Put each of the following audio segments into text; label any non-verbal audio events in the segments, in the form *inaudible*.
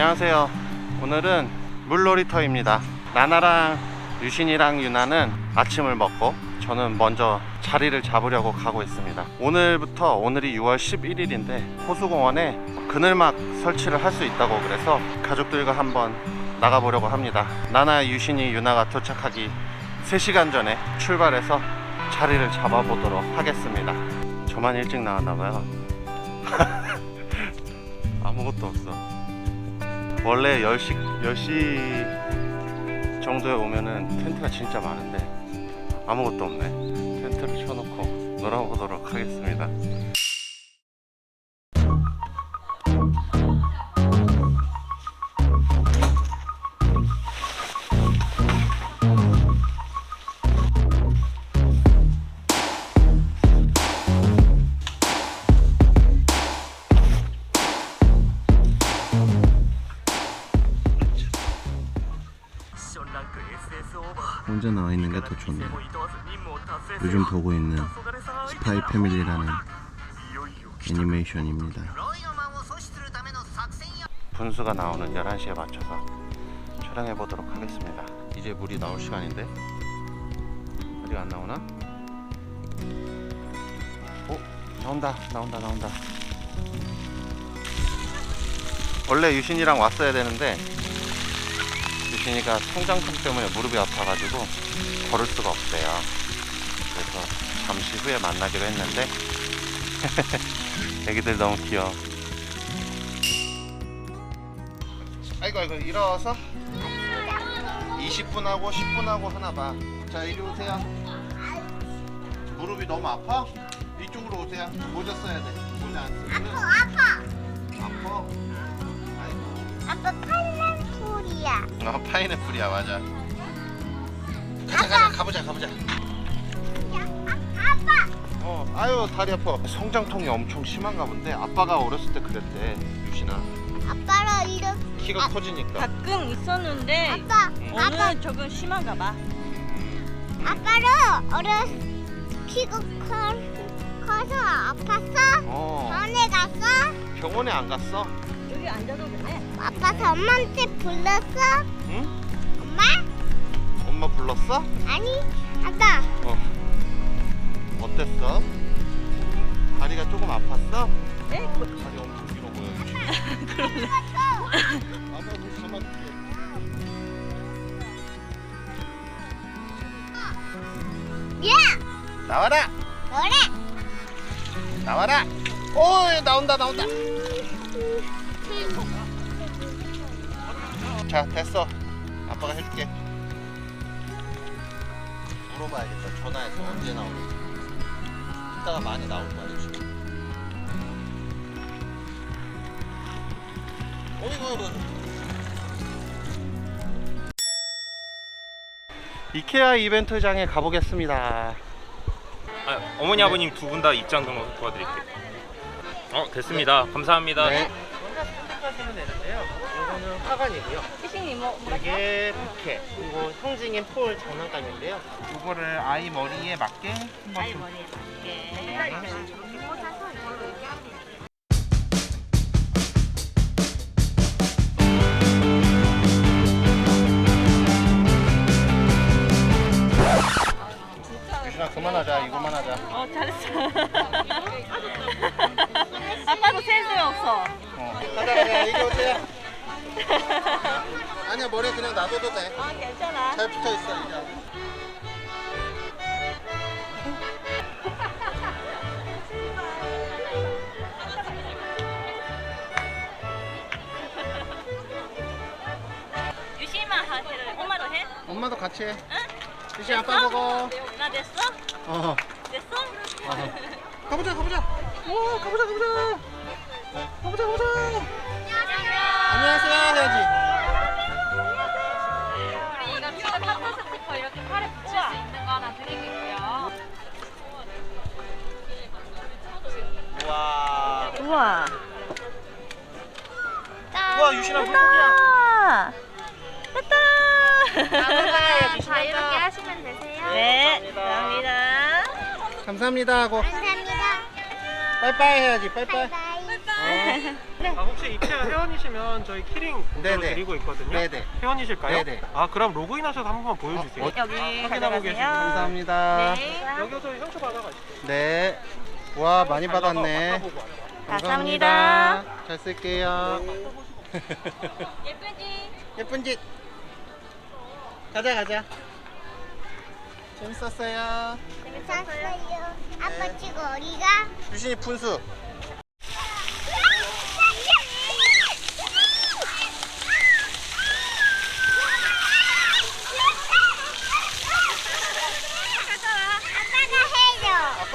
안녕하세요. 오늘은 물놀이터입니다. 나나랑 유신이랑 유나는 아침을 먹고 저는 먼저 자리를 잡으려고 가고 있습니다. 오늘부터 오늘이 6월 11일인데 호수공원에 그늘막 설치를 할 수 있다고 그래서 가족들과 한번 나가보려고 합니다. 나나, 유신이, 유나가 도착하기 3시간 전에 출발해서 자리를 잡아보도록 하겠습니다. 저만 일찍 나왔나봐요. *laughs* 아무것도 없어. 원래 10시, 10시 정도에 오면은 텐트가 진짜 많은데 아무것도 없네. 텐트를 쳐놓고 놀아보도록 하겠습니다. 혼자 나와 있는 게 더 좋네요. 요즘 보고 있는 스파이 패밀리라는 애니메이션입니다. 분수가 나오는 11시에 맞춰서 촬영해 보도록 하겠습니다. 이제 물이 나올 시간인데 아직 안 나오나? 어? 나온다 나온다 나온다 원래 유신이랑 왔어야 되는데 유신이가 성장통 때문에 무릎이 아파가지고 걸을 수가 없대요. 그래서 잠시 후에 만나기로 했는데 *laughs* 애기들 너무 귀여워. 아이고 아이고 일어서 20분 하고 10분 하고 하나 봐. 자 이리 오세요. 무릎이 너무 아파? 이쪽으로 오세요. 모자 써야 돼. 모자 안 쓰면 아파 아파. 아이고. 아빠 파인애플이야 어 파인애플이야 맞아. 가자 가자 가보자 가보자. 아빠 어, 아유 다리 아파. 성장통이 엄청 심한가 본데 아빠가 어렸을 때 그랬대 유신아. 아빠랑 이렇게 키가 아, 커지니까. 가끔 있었는데 아빠 아빠 오늘 조금 심한가 봐. 아빠는 어렸 키가 커 커서 아팠어 어. 병원에 갔어 병원에 안 갔어? 여기 앉아도 되네. 아빠 엄마한테 불렀어 응? 엄마 엄마 불렀어? 아니 아빠 어. 어땠어? 다리가 조금 아팠어? 네? 다리 엄청 길어 보여. 아빠 물 담아줄게. 야 나와라. 노래 나와라. 오 나온다 나온다. 자 됐어. 아빠가 해줄게. 물어봐야겠다. 전화해서 언제 나오는지. 이따가 많이 나올 거야 지금. 어이구 어이구. 이케아 이벤트장에 가보겠습니다. 아, 어머니 아버님 두 분 다 입장 등록 도와드릴게요. 어 됐습니다. 감사합니다. 네. 혼자 선택하시면 되는데요. 이거는 화관이고요. 피싱이 뭐? 이게 부케 그리고 상징인 폴 장난감인데요. 이거를 아이 머리에 맞게 한번 아이 머리에 맞게. 유신아 그만하자 이거만 하자. 어 잘했어. *laughs* 아빠도 센스 없어. 어. 가자 가자 이리 오세요. *laughs* 아니야 머리 그냥 놔둬도 돼. 아 괜찮아. 잘 붙어 있어 이제. *laughs* 유심만 하기를 엄마도 해? 엄마도 같이 해. 응? 유신 아빠 먹어. 나 됐어? 어. 됐어? 어. 가보자 가보자. 오 가보자 가보자. 가보자 가보자. 안녕하세요 해야지. 우리 이거 퓨즈 카트 스티커 이렇게 팔에 붙일 수 있는 거 하나 드리고 있고요. 와. 우와. 와 유신아. 아, 됐다. 아무거나 자유롭게 하시면 되세요. 네, 감사합니다. 감사합니다 하고 감사합니다 빠이빠이 해야지 빠이빠이. 바이바이 어. 아, 혹시 이케아 회원이시면 저희 키링. 네네. 드리고 있거든요. 네네. 회원이실까요? 네네. 아 그럼 로그인하셔서 한 번만 보여주세요. 어, 어, 여기 확인하고 가져가세요. 계시고 감사합니다. 네. 여기서 향수 받아가시죠. 네. 와 많이 받았네. 와요. 감사합니다. 잘 쓸게요. *laughs* 예쁜 지 예쁜 짓. 가자 가자. 재밌었어요. 재밌었어요. 아빠 지금 어디가? 유신이 분수.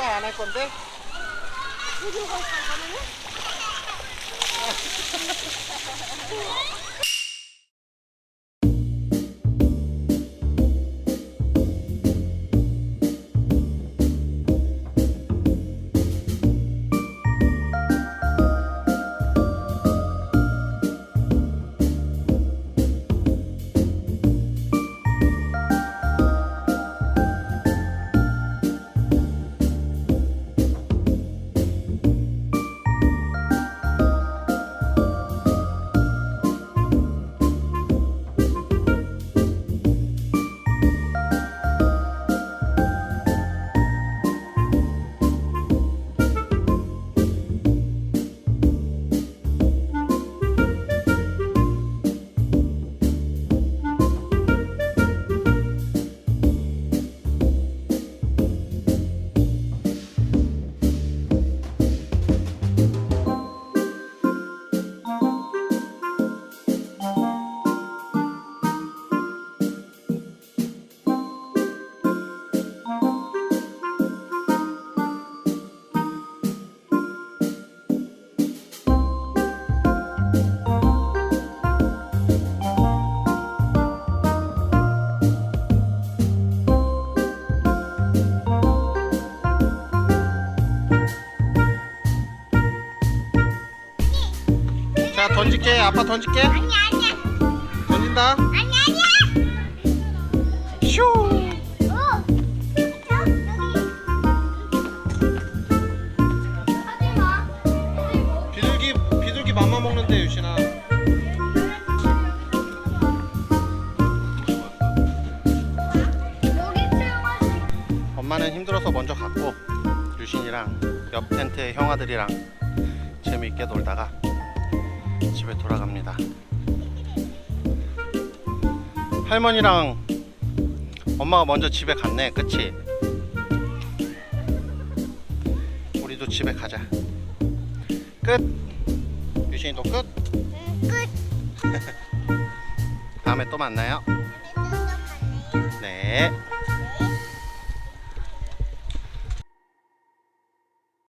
해줘. 던질게. 아빠 던질게. 아니 아니야. 던진다. 아니 아니야. 슈. 마. 비둘기 비둘기 맘마 먹는데 유신아. 엄마는 힘들어서 먼저 갔고 유신이랑 옆 텐트의 형아들이랑 재미있게 놀다가 집에 돌아갑니다. 할머니랑 엄마가 먼저 집에 갔네, 그치? 우리도 집에 가자. 끝. 유신이도 끝. 응, 끝. *laughs* 다음에. 네, 또 만나요. 네.